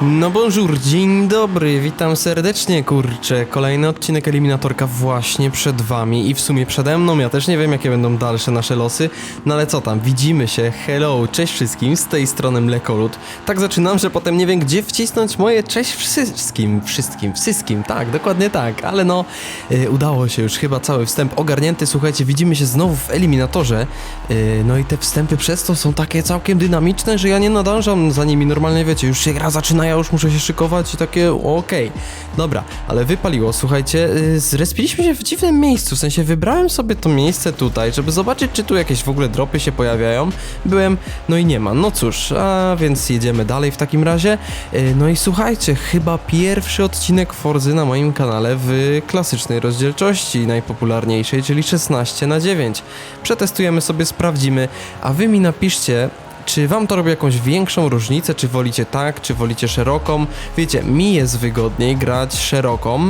No bonjour, dzień dobry, witam serdecznie, kurczę. Kolejny odcinek Eliminatorka właśnie przed wami i w sumie przede mną. Ja też nie wiem, jakie będą dalsze nasze losy, no ale co tam, widzimy się. Hello, cześć wszystkim, z tej strony Mlekolut. Tak zaczynam, że potem nie wiem, gdzie wcisnąć moje cześć wszystkim, wszystkim, wszystkim, tak, dokładnie tak, ale no, y, udało się już chyba cały wstęp ogarnięty. Słuchajcie, widzimy się znowu w Eliminatorze, y, no i te wstępy przez to są takie całkiem dynamiczne, że ja nie nadążam za nimi normalnie, wiecie, już się gra zaczyna, ja już muszę się szykować i takie okej. Dobra, ale wypaliło, słuchajcie, yy, zrespiliśmy się w dziwnym miejscu, w sensie wybrałem sobie to miejsce tutaj, żeby zobaczyć, czy tu jakieś w ogóle dropy się pojawiają. Byłem, no i nie ma, no cóż, a więc jedziemy dalej w takim razie. Yy, no i słuchajcie, chyba pierwszy odcinek Forzy na moim kanale w klasycznej rozdzielczości, najpopularniejszej, czyli 16 na 9. Przetestujemy sobie, sprawdzimy, a wy mi napiszcie, czy wam to robi jakąś większą różnicę, czy wolicie tak, czy wolicie szeroką? Wiecie, mi jest wygodniej grać szeroką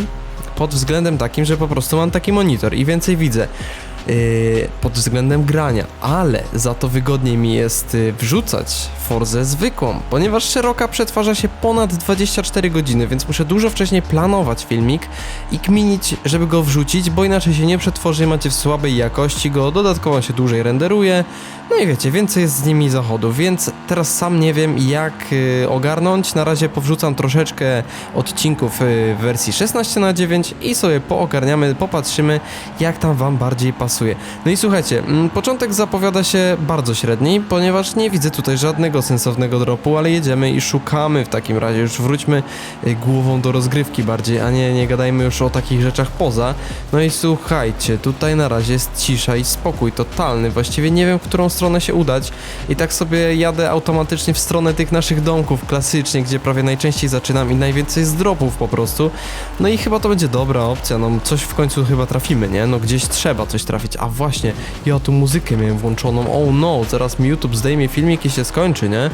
pod względem takim, że po prostu mam taki monitor i więcej widzę. Yy, pod względem grania, ale za to wygodniej mi jest yy, wrzucać Forzę zwykłą, ponieważ szeroka przetwarza się ponad 24 godziny, więc muszę dużo wcześniej planować filmik i kminić, żeby go wrzucić, bo inaczej się nie przetworzy macie w słabej jakości go, dodatkowo się dłużej renderuje, no i wiecie, więcej jest z nimi zachodu, więc teraz sam nie wiem jak y, ogarnąć. Na razie powrzucam troszeczkę odcinków y, w wersji 16 na 9 i sobie poogarniamy, popatrzymy jak tam wam bardziej pasuje. No i słuchajcie, mm, początek zapowiada się bardzo średni, ponieważ nie widzę tutaj żadnego sensownego dropu, ale jedziemy i szukamy w takim razie. Już wróćmy y, głową do rozgrywki bardziej, a nie, nie gadajmy już o takich rzeczach poza. No i słuchajcie, tutaj na razie jest cisza i spokój totalny. Właściwie nie wiem, w którą stronę się udać i tak sobie jadę automatycznie w stronę tych naszych domków klasycznie, gdzie prawie najczęściej zaczynam i najwięcej z dropów po prostu. No i chyba to będzie dobra opcja, no coś w końcu chyba trafimy, nie? No gdzieś trzeba coś trafić. A właśnie, ja tu muzykę miałem włączoną. Oh no, zaraz mi YouTube zdejmie filmik i się skończy, nie?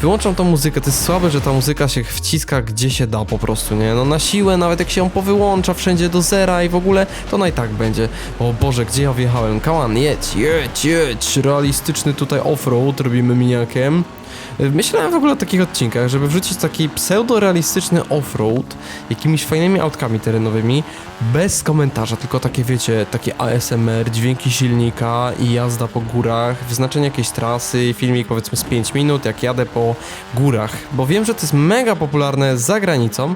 Wyłączam tą muzykę, to jest słabe, że ta muzyka się wciska gdzie się da po prostu, nie? No na siłę, nawet jak się ją powyłącza wszędzie do zera i w ogóle, to ona i tak będzie. O Boże, gdzie ja wjechałem? Kałan, jedź, jedź, jedź. Realistyczny tutaj offroad robimy miniakiem. Myślałem w ogóle o takich odcinkach, żeby wrzucić taki pseudo-realistyczny offroad jakimiś fajnymi autkami terenowymi, bez komentarza, tylko takie wiecie, takie ASMR, dźwięki silnika i jazda po górach, wyznaczenie jakiejś trasy, filmik powiedzmy z 5 minut, jak jadę po górach, bo wiem, że to jest mega popularne za granicą.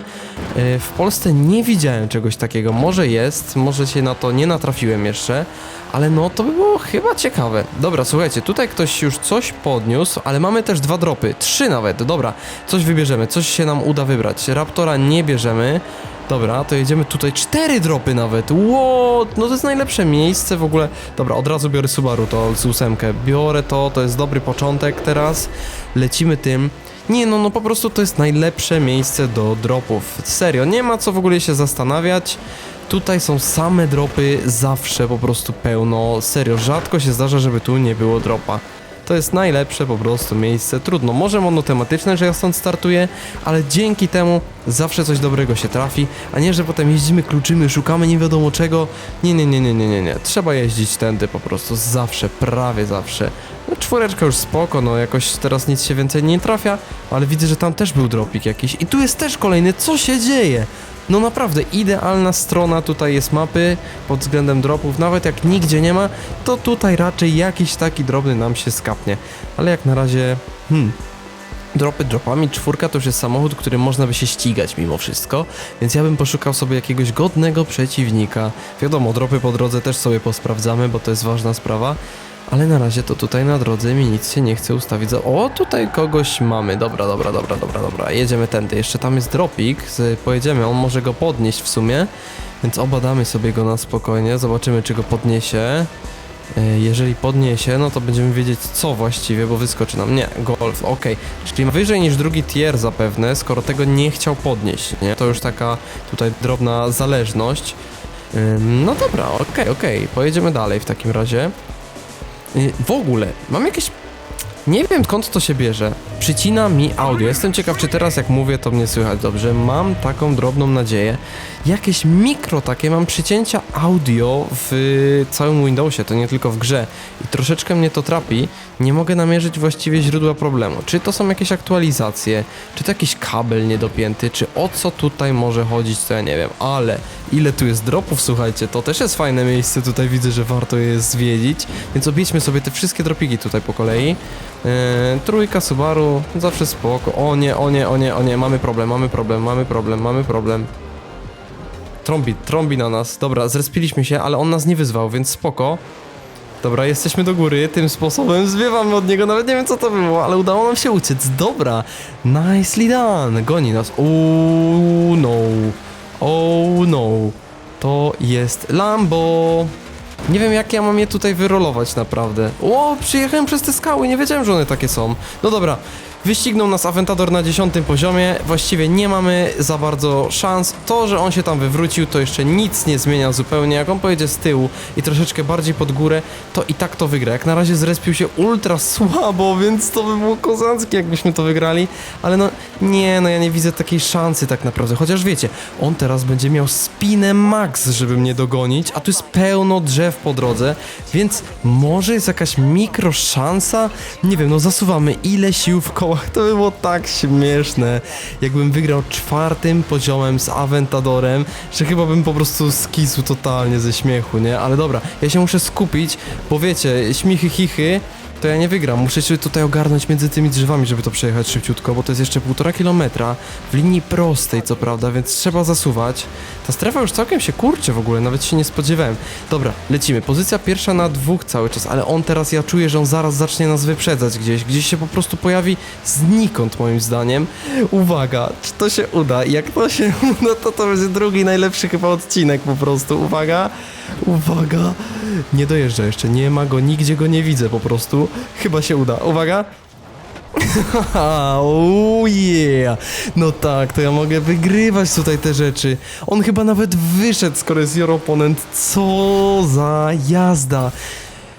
E, W Polsce nie widziałem czegoś takiego, może jest, może się na to nie natrafiłem jeszcze, ale no to by było chyba ciekawe. Dobra, słuchajcie, tutaj ktoś już coś podniósł, ale mamy też dwa dropy, trzy nawet, dobra, coś wybierzemy, coś się nam uda wybrać. Raptora nie bierzemy. Dobra, to jedziemy tutaj, cztery dropy nawet, Ło, no to jest najlepsze miejsce w ogóle. Dobra, od razu biorę Subaru, to z ósemkę, biorę to, to jest dobry początek teraz, lecimy tym. Nie, no, no po prostu to jest najlepsze miejsce do dropów. Serio, nie ma co w ogóle się zastanawiać. Tutaj są same dropy, zawsze po prostu pełno. Serio, rzadko się zdarza, żeby tu nie było dropa. To jest najlepsze po prostu miejsce. Trudno, może monotematyczne, że ja stąd startuję, ale dzięki temu zawsze coś dobrego się trafi, a nie, że potem jeździmy, kluczymy, szukamy nie wiadomo czego. Nie, nie, nie, nie, nie, nie, nie. Trzeba jeździć tędy po prostu zawsze, prawie zawsze. No, czwóreczka już spoko, no jakoś teraz nic się więcej nie trafia, ale widzę, że tam też był dropik jakiś. I tu jest też kolejny, co się dzieje? No naprawdę, idealna strona tutaj jest mapy pod względem dropów. Nawet jak nigdzie nie ma, to tutaj raczej jakiś taki drobny nam się skapnie. Ale jak na razie, hmm, Dropy dropami, czwórka to już jest samochód, którym można by się ścigać mimo wszystko, więc ja bym poszukał sobie jakiegoś godnego przeciwnika. Wiadomo, dropy po drodze też sobie posprawdzamy, bo to jest ważna sprawa, ale na razie to tutaj na drodze mi nic się nie chce ustawić. O, tutaj kogoś mamy. Dobra, dobra, dobra, dobra, dobra. Jedziemy tędy. Jeszcze tam jest dropik. Pojedziemy, on może go podnieść w sumie. Więc obadamy sobie go na spokojnie. Zobaczymy, czy go podniesie. E, Jeżeli podniesie, no to będziemy wiedzieć co właściwie, bo wyskoczy nam. Nie, golf, okej. Czyli wyżej niż drugi tier zapewne, skoro tego nie chciał podnieść, nie? To już taka tutaj drobna zależność. No dobra, okej, okej. Pojedziemy dalej w takim razie. Y, W ogóle, mam jakieś... Nie wiem skąd to się bierze, przycina mi audio. Jestem ciekaw, czy teraz jak mówię, to mnie słychać dobrze. Mam taką drobną nadzieję. Jakieś mikro takie mam przycięcia audio w całym Windowsie, to nie tylko w grze. I troszeczkę mnie to trapi. Nie mogę namierzyć właściwie źródła problemu. Czy to są jakieś aktualizacje, czy to jakiś kabel niedopięty, czy o co tutaj może chodzić, to ja nie wiem. Ale ile tu jest dropów, słuchajcie, to też jest fajne miejsce. Tutaj widzę, że warto je zwiedzić. Więc objedźmy sobie te wszystkie dropiki tutaj po kolei. Yy, trójka Subaru, zawsze spoko. O nie, o nie, o nie, o nie, mamy problem, mamy problem, mamy problem, mamy problem. Trąbi, trąbi na nas. Dobra, zrespiliśmy się, ale on nas nie wyzwał, więc spoko. Dobra, jesteśmy do góry, tym sposobem zwiewamy od niego, nawet nie wiem co to było, ale udało nam się uciec. Dobra, nicely done. Goni nas. Oh no. Oh no. To jest Lambo. Nie wiem jak ja mam je tutaj wyrolować naprawdę. O, przyjechałem przez te skały, nie wiedziałem, że one takie są. No dobra, wyścignął nas Aventador na 10 poziomie. Właściwie nie mamy za bardzo szans. To, że on się tam wywrócił, to jeszcze nic nie zmienia zupełnie. Jak on pojedzie z tyłu i troszeczkę bardziej pod górę, to i tak to wygra. Jak na razie zrespił się ultra słabo, więc to by było kozackie, jakbyśmy to wygrali. Ale no, nie, no ja nie widzę takiej szansy tak naprawdę. Chociaż wiecie, on teraz będzie miał spinę max, żeby mnie dogonić, a tu jest pełno drzew po drodze, więc może jest jakaś mikro szansa? Nie wiem, no zasuwamy ile sił w to by było tak śmieszne. Jakbym wygrał czwartym poziomem z Aventadorem, że chyba bym po prostu skisł totalnie ze śmiechu, nie? Ale dobra, ja się muszę skupić, bo wiecie, śmichy, chichy, to ja nie wygram. Muszę się tutaj ogarnąć między tymi drzewami, żeby to przejechać szybciutko, bo to jest jeszcze półtora kilometra w linii prostej, co prawda, więc trzeba zasuwać. Ta strefa już całkiem się kurczy w ogóle, nawet się nie spodziewałem. Dobra, lecimy. Pozycja pierwsza na dwóch cały czas, ale on teraz, ja czuję, że on zaraz zacznie nas wyprzedzać gdzieś. Gdzieś się po prostu pojawi znikąd, moim zdaniem. Uwaga, czy to się uda? Jak to się uda, to to będzie drugi najlepszy chyba odcinek po prostu. Uwaga, uwaga. Nie dojeżdża jeszcze, nie ma go, nigdzie go nie widzę po prostu. Chyba się uda. Uwaga. oh yeah! No tak, to ja mogę wygrywać tutaj te rzeczy. On chyba nawet wyszedł, skoro jest your opponent. Co za jazda!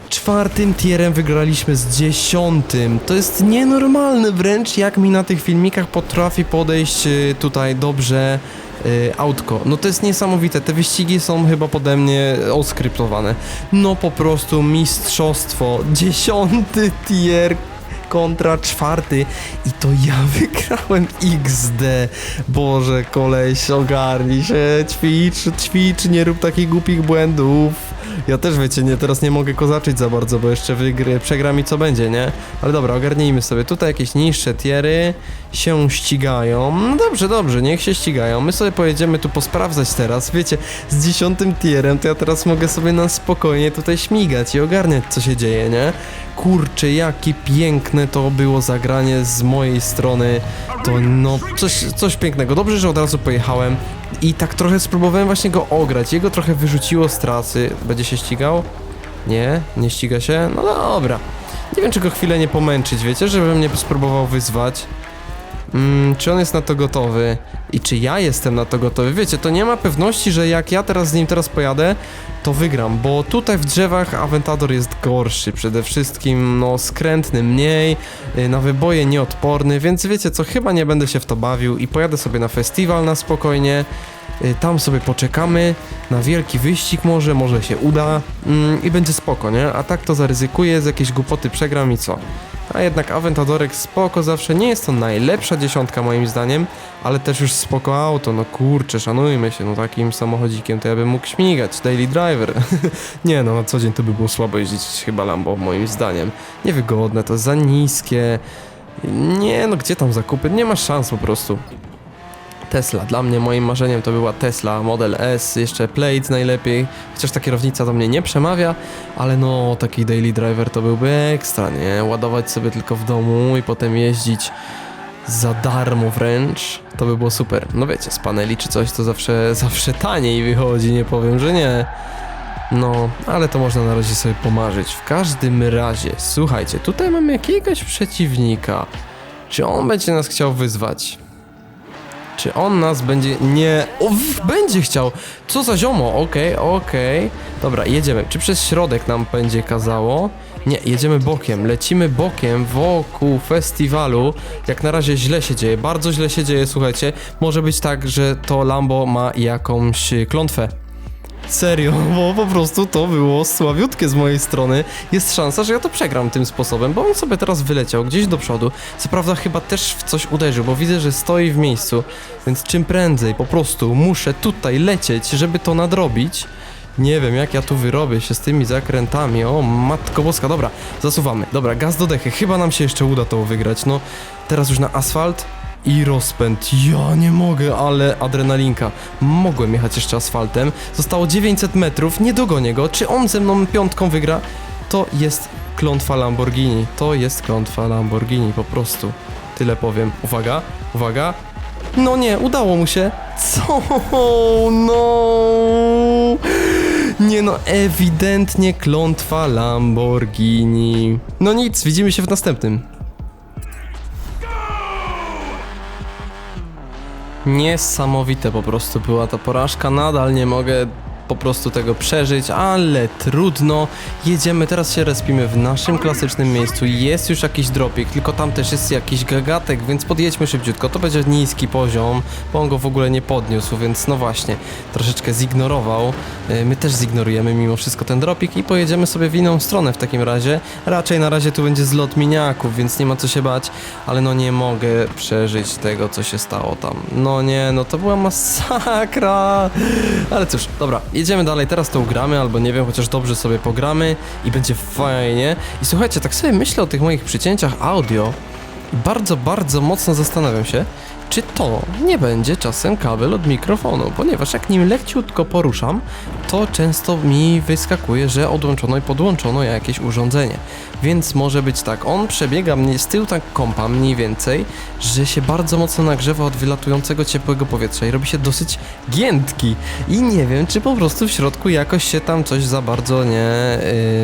Czwartym tierem wygraliśmy z dziesiątym. To jest nienormalne wręcz, jak mi na tych filmikach potrafi podejść y, tutaj dobrze autko. No to jest niesamowite. Te wyścigi są chyba pode mnie oskryptowane. No po prostu mistrzostwo. Dziesiąty tier kontra czwarty i to ja wygrałem XD. Boże, koleś, ogarnij się, ćwicz, ćwicz, nie rób takich głupich błędów. Ja też wiecie, nie, teraz nie mogę kozaczyć za bardzo, bo jeszcze wygry, przegram i co będzie, nie? Ale dobra, ogarnijmy sobie. Tutaj jakieś niższe tiery się ścigają. No dobrze, dobrze, niech się ścigają. My sobie pojedziemy tu posprawdzać teraz. Wiecie, z dziesiątym tierem to ja teraz mogę sobie na spokojnie tutaj śmigać i ogarniać, co się dzieje, nie? Kurczę, jakie piękne to było zagranie z mojej strony. To no, coś, coś pięknego. Dobrze, że od razu pojechałem i tak trochę spróbowałem właśnie go ograć. Jego trochę wyrzuciło z trasy. Będzie się ścigał? Nie? Nie ściga się? No dobra. Nie wiem, czy go chwilę nie pomęczyć, wiecie, żeby mnie spróbował wyzwać. Mm, czy on jest na to gotowy? I czy ja jestem na to gotowy? Wiecie, to nie ma pewności, że jak ja teraz z nim teraz pojadę, to wygram, bo tutaj w drzewach Aventador jest gorszy. Przede wszystkim, no, skrętny mniej, y, na wyboje nieodporny, więc wiecie co, chyba nie będę się w to bawił i pojadę sobie na festiwal na spokojnie. Y, Tam sobie poczekamy na wielki wyścig może, może się uda mm, i będzie spoko, nie? A tak to zaryzykuję, z jakiejś głupoty przegram i co? A jednak Aventadorek spoko zawsze, nie jest to najlepsza dziesiątka moim zdaniem, ale też już spoko auto, no kurczę, szanujmy się, no takim samochodzikiem to ja bym mógł śmigać, daily driver. nie no, na co dzień to by było słabo jeździć chyba Lambo moim zdaniem. Niewygodne, to za niskie. Nie no, gdzie tam zakupy? Nie ma szans po prostu. Tesla. Dla mnie moim marzeniem to była Tesla Model S, jeszcze Plate najlepiej. Chociaż ta kierownica do mnie nie przemawia, ale no taki daily driver to byłby ekstra, nie? Ładować sobie tylko w domu i potem jeździć za darmo wręcz. To by było super. No wiecie, z paneli czy coś to zawsze, zawsze taniej wychodzi, nie powiem, że nie. No, ale to można na razie sobie pomarzyć. W każdym razie, słuchajcie, tutaj mamy jakiegoś przeciwnika. Czy on będzie nas chciał wyzwać? Czy on nas będzie... Nie... O, będzie chciał! Co za ziomo? Okej, okej. Dobra, jedziemy. Czy przez środek nam będzie kazało? Nie, jedziemy bokiem, lecimy bokiem wokół festiwalu. Jak na razie źle się dzieje, bardzo źle się dzieje, słuchajcie. Może być tak, że to Lambo ma jakąś klątwę. Serio, bo po prostu to było słabiutkie z mojej strony. Jest szansa, że ja to przegram tym sposobem, bo on sobie teraz wyleciał gdzieś do przodu. Co prawda chyba też w coś uderzył, bo widzę, że stoi w miejscu. Więc czym prędzej po prostu muszę tutaj lecieć, żeby to nadrobić. Nie wiem, jak ja tu wyrobię się z tymi zakrętami. O, matko boska, dobra, zasuwamy. Dobra, gaz do dechy. Chyba nam się jeszcze uda to wygrać. No, teraz już na asfalt i rozpęd. Ja nie mogę, ale adrenalinka. Mogłem jechać jeszcze asfaltem. Zostało 900 metrów, nie dogonię go. Czy on ze mną piątką wygra? To jest klątwa Lamborghini. To jest klątwa Lamborghini, po prostu. Tyle powiem. Uwaga, uwaga. No nie, udało mu się. Co? No. Nie no, ewidentnie klątwa Lamborghini. No nic, widzimy się w następnym. Niesamowite po prostu była ta porażka. Nadal nie mogę po prostu tego przeżyć, ale trudno. Jedziemy, teraz się respimy w naszym klasycznym miejscu. Jest już jakiś dropik, tylko tam też jest jakiś gagatek, więc podjedźmy szybciutko. To będzie niski poziom, bo on go w ogóle nie podniósł, więc no właśnie, troszeczkę zignorował. Yy, My też zignorujemy mimo wszystko ten dropik i pojedziemy sobie w inną stronę w takim razie. Raczej na razie tu będzie zlot miniaków, więc nie ma co się bać, ale no nie mogę przeżyć tego, co się stało tam. No nie, no to była masakra. Ale cóż, dobra, jedziemy dalej, teraz to ugramy, albo nie wiem, chociaż dobrze sobie pogramy i będzie fajnie. I słuchajcie, tak sobie myślę o tych moich przycięciach audio i bardzo, bardzo mocno zastanawiam się, czy to nie będzie czasem kabel od mikrofonu, ponieważ jak nim leciutko poruszam, to często mi wyskakuje, że odłączono i podłączono jakieś urządzenie. Więc może być tak, on przebiega mnie z tyłu tak kompa mniej więcej, że się bardzo mocno nagrzewa od wylatującego ciepłego powietrza i robi się dosyć giętki. I nie wiem, czy po prostu w środku jakoś się tam coś za bardzo nie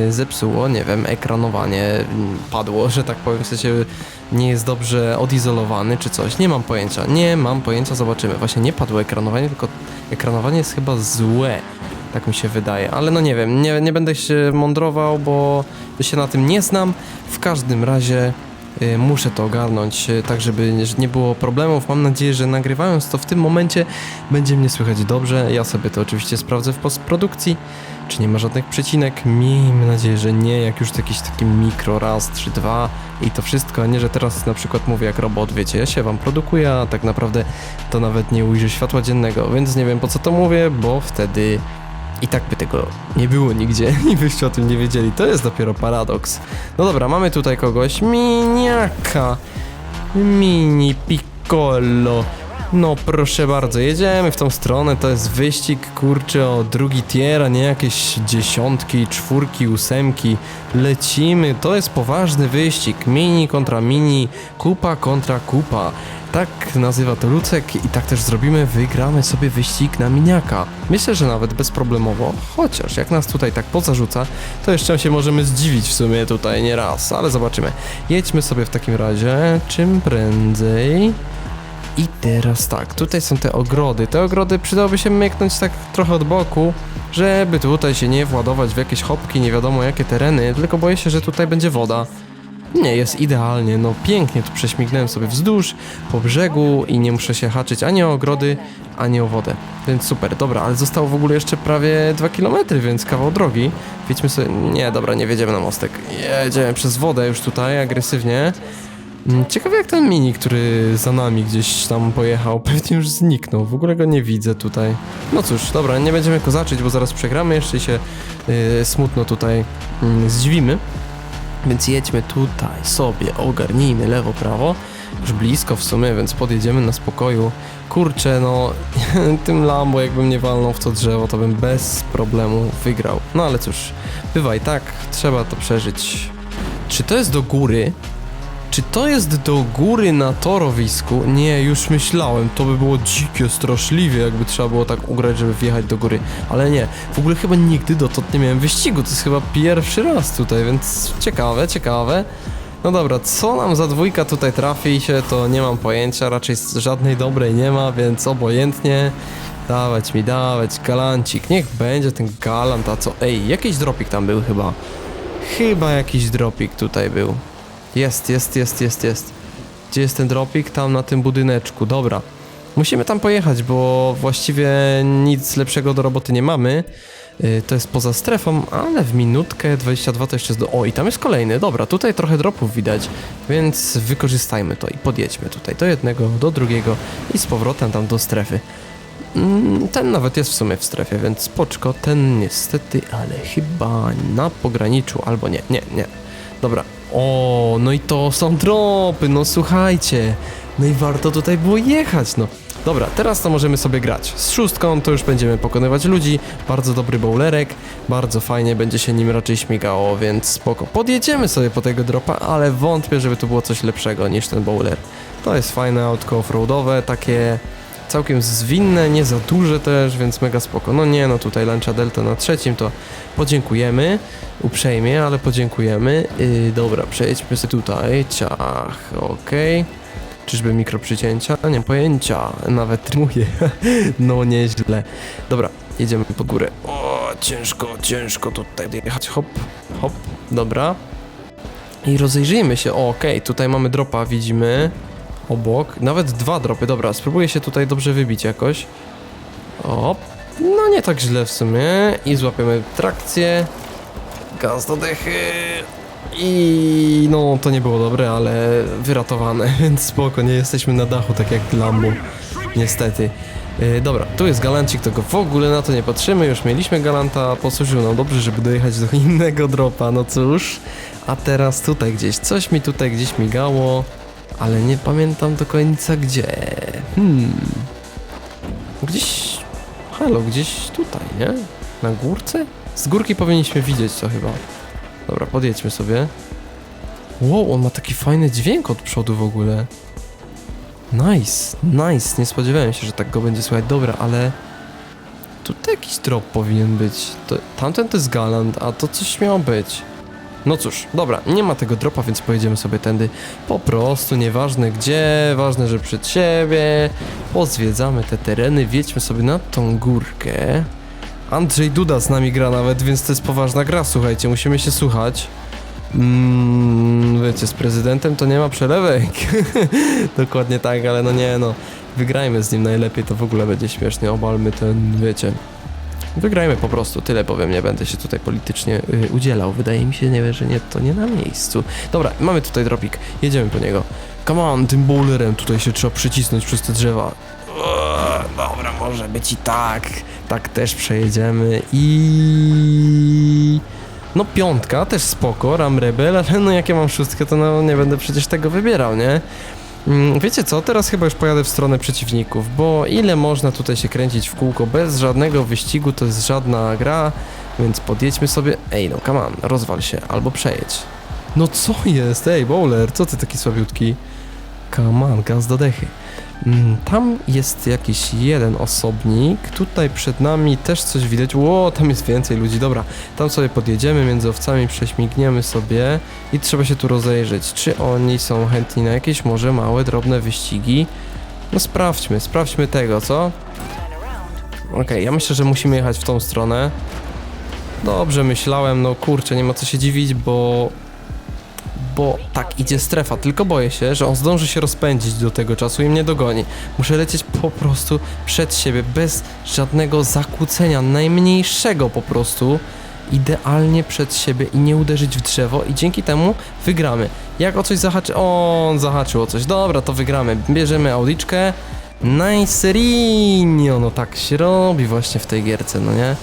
yy, zepsuło, nie wiem, ekranowanie mm, padło, że tak powiem, w sensie nie jest dobrze odizolowany czy coś. Nie mam pojęcia, nie mam pojęcia, zobaczymy. Właśnie nie padło ekranowanie, tylko ekranowanie jest chyba złe. Tak mi się wydaje, ale no nie wiem, nie, nie będę się mądrował, bo się na tym nie znam. W każdym razie muszę to ogarnąć, y, tak żeby nie było problemów. Mam nadzieję, że nagrywając to w tym momencie będzie mnie słychać dobrze. Ja sobie to oczywiście sprawdzę w postprodukcji, czy nie ma żadnych przecinek. Miejmy nadzieję, że nie, jak już jakiś taki mikro, raz, trzy, dwa i to wszystko, a nie, że teraz na przykład mówię jak robot, wiecie, ja się wam produkuję, a tak naprawdę to nawet nie ujrzy światła dziennego, więc nie wiem po co to mówię, bo wtedy i tak by tego nie było nigdzie i byście o tym nie wiedzieli. To jest dopiero paradoks. No dobra, mamy tutaj kogoś. Miniaka. Mini Piccolo. No proszę bardzo, jedziemy w tą stronę, to jest wyścig, kurczę, o drugi tier, a nie jakieś dziesiątki, czwórki, ósemki. Lecimy, to jest poważny wyścig, mini kontra mini, kupa kontra kupa. Tak nazywa to Lucek i tak też zrobimy, wygramy sobie wyścig na miniaka. Myślę, że nawet bezproblemowo, chociaż jak nas tutaj tak pozarzuca, to jeszcze się możemy zdziwić w sumie tutaj nie raz, ale zobaczymy. Jedźmy sobie w takim razie czym prędzej. I teraz tak, tutaj są te ogrody. Te ogrody przydałoby się myknąć tak trochę od boku, żeby tutaj się nie władować w jakieś hopki, nie wiadomo jakie tereny, tylko boję się, że tutaj będzie woda. Nie, jest idealnie, no pięknie tu prześmignąłem sobie wzdłuż, po brzegu i nie muszę się haczyć ani o ogrody, ani o wodę. Więc super, dobra, ale zostało w ogóle jeszcze prawie 2 km, więc kawał drogi. Wiedźmy sobie, nie, dobra, nie wjedziemy na mostek. Jedziemy przez wodę już tutaj, agresywnie. Mm, Ciekawe jak ten mini, który za nami gdzieś tam pojechał, pewnie już zniknął. W ogóle go nie widzę tutaj. No cóż, dobra, nie będziemy kozaczyć, bo zaraz przegramy jeszcze się yy, smutno tutaj yy, zdziwimy. Więc jedźmy tutaj sobie, ogarnijmy lewo, prawo. Już blisko w sumie, więc podjedziemy na spokoju. Kurczę, no, tym Lambo jakbym nie walnął w to drzewo, to bym bez problemu wygrał. No ale cóż, bywa i tak, trzeba to przeżyć. Czy to jest do góry? Czy to jest do góry na torowisku? Nie, już myślałem, to by było dzikie, straszliwie, jakby trzeba było tak ugrać, żeby wjechać do góry. Ale nie, w ogóle chyba nigdy dotąd nie miałem wyścigu, to jest chyba pierwszy raz tutaj, więc ciekawe, ciekawe. No dobra, co nam za dwójka tutaj trafi się, to nie mam pojęcia, raczej żadnej dobrej nie ma, więc obojętnie. Dawać mi, dawać, galancik, niech będzie ten galant, a co? Ej, jakiś dropik tam był chyba. Chyba jakiś dropik tutaj był. Jest, jest, jest, jest, jest. Gdzie jest ten dropik? Tam na tym budyneczku, dobra. Musimy tam pojechać, bo właściwie nic lepszego do roboty nie mamy. Y, To jest poza strefą, ale w minutkę 22 to jeszcze jest do... O, i tam jest kolejny, dobra, tutaj trochę dropów widać, więc wykorzystajmy to i podjedźmy tutaj do jednego, do drugiego i z powrotem tam do strefy. Mm, Ten nawet jest w sumie w strefie, więc spoczko, ten niestety, ale chyba na pograniczu, albo nie, nie, nie. Dobra, o, no i to są dropy, no słuchajcie, no i warto tutaj było jechać, no. Dobra, teraz to możemy sobie grać. Z szóstką to już będziemy pokonywać ludzi. Bardzo dobry bowlerek, bardzo fajnie będzie się nim raczej śmigało, więc spoko. Podjedziemy sobie po tego dropa, ale wątpię, żeby to było coś lepszego niż ten bowler. To jest fajne autko offroadowe, takie całkiem zwinne, nie za duże też, więc mega spoko. No nie, no tutaj Lancia Delta na trzecim to podziękujemy, uprzejmie, ale podziękujemy. Yy, dobra, przejdźmy sobie tutaj, ciach, okej. Czyżby mikroprzycięcia? Nie pojęcia, nawet trymuję. no nieźle. Dobra, jedziemy pod górę. O, ciężko, ciężko tutaj jechać, hop, hop, dobra. I rozejrzyjmy się, okej, tutaj mamy dropa, widzimy obok. Nawet dwa dropy, dobra, spróbuję się tutaj dobrze wybić jakoś. O, no nie tak źle w sumie. I złapiemy trakcję. Gaz do dechy. I no to nie było dobre, ale wyratowane, więc spoko, nie jesteśmy na dachu tak jak Lambo. Niestety. Yy, dobra, tu jest galancik, to go w ogóle na to nie patrzymy, już mieliśmy galanta, posłużył nam dobrze, żeby dojechać do innego dropa, no cóż. A teraz tutaj gdzieś, coś mi tutaj gdzieś migało, ale nie pamiętam do końca gdzie. Hmm. Gdzieś, halo, gdzieś tutaj, nie? Na górce? Z górki powinniśmy widzieć to chyba. Dobra, podjedźmy sobie. Wow, on ma taki fajny dźwięk od przodu w ogóle. Nice, nice. Nie spodziewałem się, że tak go będzie słychać. Dobra, ale... Tutaj jakiś drop powinien być. To, tamten to jest Galant, a to coś miało być. No cóż, dobra, nie ma tego dropa, więc pojedziemy sobie tędy. Po prostu, nieważne gdzie, ważne, że przed siebie. Pozwiedzamy te tereny, wjedźmy sobie na tą górkę. Andrzej Duda z nami gra nawet, więc to jest poważna gra, słuchajcie, musimy się słuchać. Mm, wiecie, z prezydentem to nie ma przelewek. Dokładnie tak, ale no nie no. Wygrajmy z nim najlepiej, to w ogóle będzie śmiesznie. Obalmy ten, wiecie. Wygrajmy po prostu, tyle powiem, nie będę się tutaj politycznie y, udzielał. Wydaje mi się, nie, że nie, to nie na miejscu. Dobra, mamy tutaj dropik, jedziemy po niego. Come on, tym bowlerem tutaj się trzeba przycisnąć przez te drzewa. Eee, dobra, może być i tak. Tak też przejedziemy i... No piątka, też spoko, Ram Rebel, ale no jak ja mam szóstkę, to no nie będę przecież tego wybierał, nie? Mm, Wiecie co, teraz chyba już pojadę w stronę przeciwników, bo ile można tutaj się kręcić w kółko bez żadnego wyścigu, to jest żadna gra, więc podjedźmy sobie, ej no come on, rozwal się, albo przejedź. No co jest, ej bowler, co ty taki słabiutki? Come on, gaz do dechy. Mm, Tam jest jakiś jeden osobnik, tutaj przed nami też coś widać, ło, tam jest więcej ludzi, dobra, tam sobie podjedziemy, między owcami prześmigniemy sobie i trzeba się tu rozejrzeć, czy oni są chętni na jakieś może małe, drobne wyścigi. No sprawdźmy, sprawdźmy tego, co? Okej, ja myślę, że musimy jechać w tą stronę. Dobrze myślałem, no kurczę, nie ma co się dziwić, bo bo tak idzie strefa, tylko boję się, że on zdąży się rozpędzić do tego czasu i mnie dogoni. Muszę lecieć po prostu przed siebie, bez żadnego zakłócenia, najmniejszego po prostu, idealnie przed siebie i nie uderzyć w drzewo i dzięki temu wygramy. Jak o coś zahaczy... O, on zahaczył o coś. Dobra, to wygramy. Bierzemy audiczkę. Nice no tak się robi właśnie w tej gierce, no nie?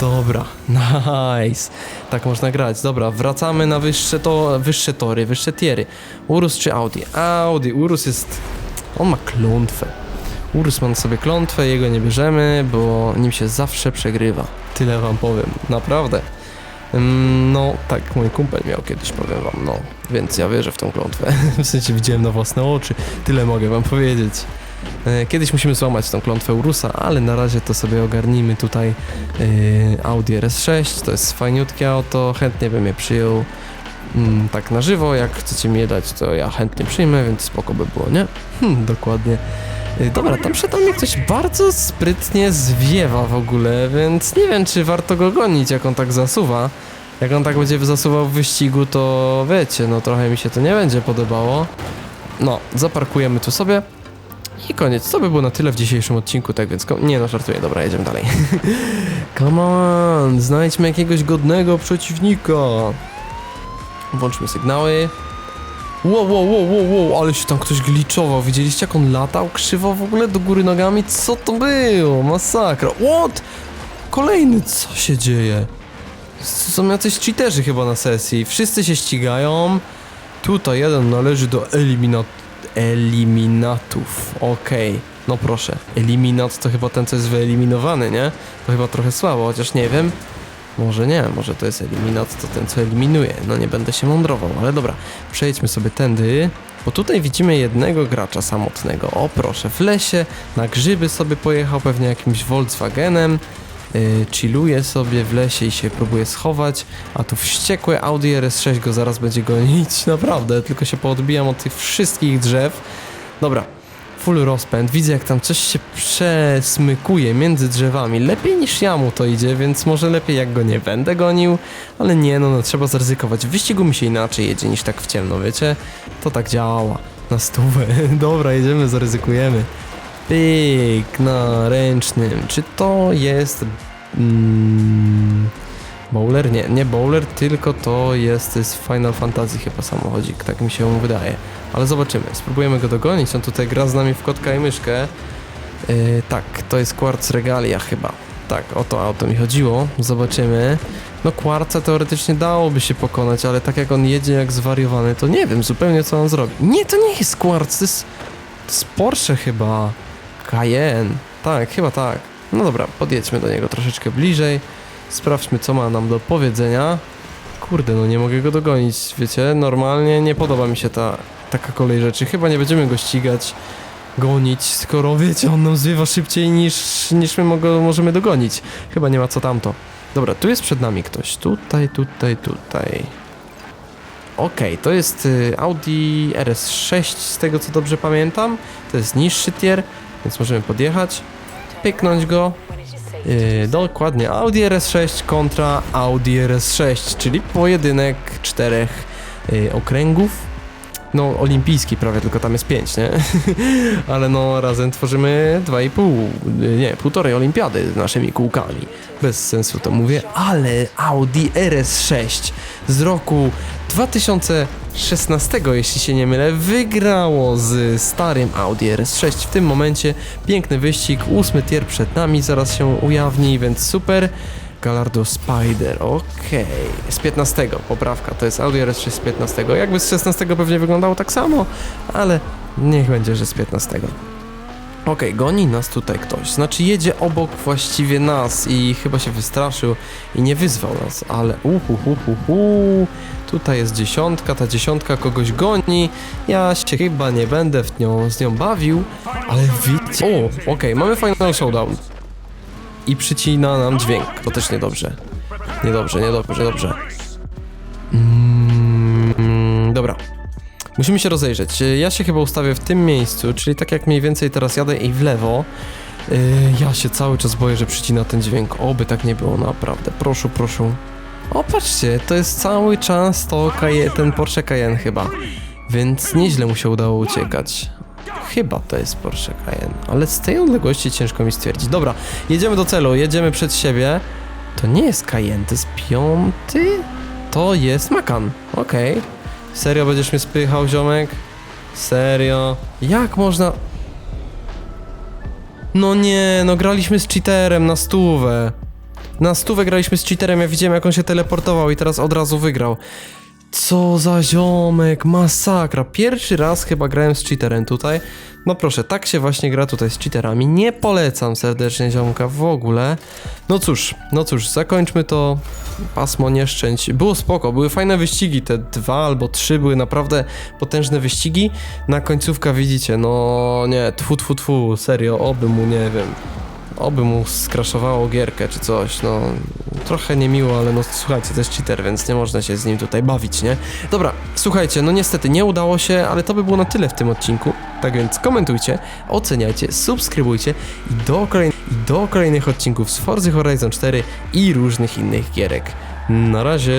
Dobra, nice. Tak można grać. Dobra, wracamy na wyższe, to, wyższe tory, wyższe tiery. Urus czy Audi? Audi. Urus jest... On ma klątwę. Urus ma na sobie klątwę, jego nie bierzemy, bo nim się zawsze przegrywa. Tyle wam powiem, naprawdę. Ym, No, tak mój kumpel miał kiedyś, powiem wam, no. Więc ja wierzę w tą klątwę. W sensie widziałem na własne oczy. Tyle mogę wam powiedzieć. E, Kiedyś musimy złamać tą klątwę Urusa, ale na razie to sobie ogarnijmy tutaj e, Audi RS6, to jest fajniutkie auto, chętnie bym je przyjął mm, tak na żywo, jak chcecie mi je dać, to ja chętnie przyjmę, więc spoko by było, nie? Hmm, dokładnie. E, Dobra, tam przed nami ktoś bardzo sprytnie zwiewa w ogóle, więc nie wiem, czy warto go gonić, jak on tak zasuwa. Jak on tak będzie zasuwał w wyścigu, to wiecie, no trochę mi się to nie będzie podobało. No, zaparkujemy tu sobie. I koniec. To by było na tyle w dzisiejszym odcinku, tak więc... Nie no, żartuję. Dobra, jedziemy dalej. Come on, znajdźmy jakiegoś godnego przeciwnika. Włączmy sygnały. Wow, wow, wow, wow, wow, ale się tam ktoś gliczował. Widzieliście jak on latał krzywo w ogóle do góry nogami? Co to było? Masakra. What? Kolejny, co się dzieje? Są jacyś cheaterzy chyba na sesji. Wszyscy się ścigają. Tutaj jeden należy do eliminat eliminatów. Okej. No proszę. Eliminat to chyba ten, co jest wyeliminowany, nie? To chyba trochę słabo, chociaż nie wiem. Może nie, może to jest eliminat, to ten, co eliminuje. No nie będę się mądrował, ale dobra. Przejdźmy sobie tędy. Bo tutaj widzimy jednego gracza samotnego. O proszę, w lesie, na grzyby sobie pojechał pewnie jakimś Volkswagenem. Yy, chilluje sobie w lesie i się próbuje schować, a tu wściekłe Audi RS6 go zaraz będzie gonić, naprawdę, tylko się poodbijam od tych wszystkich drzew. Dobra, full rozpęd, widzę jak tam coś się przesmykuje między drzewami, lepiej niż ja mu to idzie, więc może lepiej jak go nie będę gonił, ale nie no, no trzeba zaryzykować, w wyścigu mi się inaczej jedzie niż tak w ciemno, wiecie, to tak działa, na stówę, dobra, jedziemy, zaryzykujemy. Pyk na ręcznym. Czy to jest. Mm, bowler? Nie, nie bowler, tylko to jest z Final Fantasy chyba samochodzik, tak mi się wydaje. Ale zobaczymy, spróbujemy go dogonić. On tutaj gra z nami w kotka i myszkę. Yy, tak, to jest Quartz Regalia chyba. Tak, o to auto mi chodziło. Zobaczymy. No Quartza teoretycznie dałoby się pokonać, ale tak jak on jedzie jak zwariowany, to nie wiem zupełnie co on zrobi. Nie, to nie jest Quartz, to jest, to jest Porsche chyba. Cayenne. Tak, chyba tak. No dobra, podjedźmy do niego troszeczkę bliżej. Sprawdźmy, co ma nam do powiedzenia. Kurde, no nie mogę go dogonić, wiecie? Normalnie nie podoba mi się ta taka kolej rzeczy. Chyba nie będziemy go ścigać, gonić, skoro wiecie, on nam zwiewa szybciej niż, niż my możemy dogonić. Chyba nie ma co tamto. Dobra, tu jest przed nami ktoś. Tutaj, tutaj, tutaj. Okej, to jest y, Audi RS6, z tego co dobrze pamiętam. To jest niższy tier, więc możemy podjechać, pyknąć go. Yy, dokładnie, Audi RS6 kontra Audi RS6, czyli pojedynek czterech yy, okręgów. No, olimpijski prawie, tylko tam jest 5, nie? Ale no, razem tworzymy 2,5, yy, nie, półtorej olimpiady naszymi kółkami. Bez sensu to mówię, ale Audi RS6 z roku 2016, jeśli się nie mylę, wygrało z starym Audi RS6. W tym momencie piękny wyścig, ósmy tier przed nami, zaraz się ujawni, więc super. Galardo Spider, okej. Z 15, poprawka, to jest Audi RS6 z 15. Jakby z 16 pewnie wyglądało tak samo, ale niech będzie, że z 15. Okej, goni nas tutaj ktoś. Znaczy jedzie obok właściwie nas i chyba się wystraszył i nie wyzwał nas, ale uhuhuhuhu. Tutaj jest dziesiątka, ta dziesiątka kogoś goni. Ja się chyba nie będę w nią, z nią bawił, ale widzicie... O, okej, mamy final showdown. I przycina nam dźwięk, to też niedobrze. Niedobrze, niedobrze, dobrze. Mm, dobra. Musimy się rozejrzeć. Ja się chyba ustawię w tym miejscu, czyli tak jak mniej więcej teraz jadę i w lewo. Yy, ja się cały czas boję, że przycina ten dźwięk. Oby tak nie było, naprawdę. Proszę, proszę. O, patrzcie, to jest cały czas to ten Porsche Cayenne chyba. Więc nieźle mu się udało uciekać. Chyba to jest Porsche Cayenne, ale z tej odległości ciężko mi stwierdzić. Dobra, jedziemy do celu, jedziemy przed siebie. To nie jest Cayenne, to jest piąty? To jest Macan, okej. Serio będziesz mnie spychał, ziomek? Serio? Jak można... No nie, no graliśmy z cheaterem na stówę. Na stówę graliśmy z cheaterem, ja widziałem jak on się teleportował i teraz od razu wygrał. Co za ziomek, masakra. Pierwszy raz chyba grałem z cheaterem tutaj. No proszę, tak się właśnie gra tutaj z cheaterami. Nie polecam serdecznie ziomka w ogóle. No cóż, no cóż, zakończmy to pasmo nieszczęść. Było spoko, były fajne wyścigi, te dwa albo trzy były naprawdę potężne wyścigi. Na końcówka widzicie, no nie, tfu tfu tfu, serio, oby mu, nie wiem, oby mu skraszowało gierkę czy coś, no trochę niemiło, ale no słuchajcie, to jest cheater, więc nie można się z nim tutaj bawić, nie? Dobra, słuchajcie, no niestety nie udało się, ale to by było na tyle w tym odcinku, tak więc komentujcie, oceniajcie, subskrybujcie i do, kolejn- i do kolejnych odcinków z Forza Horizon 4 i różnych innych gierek. Na razie.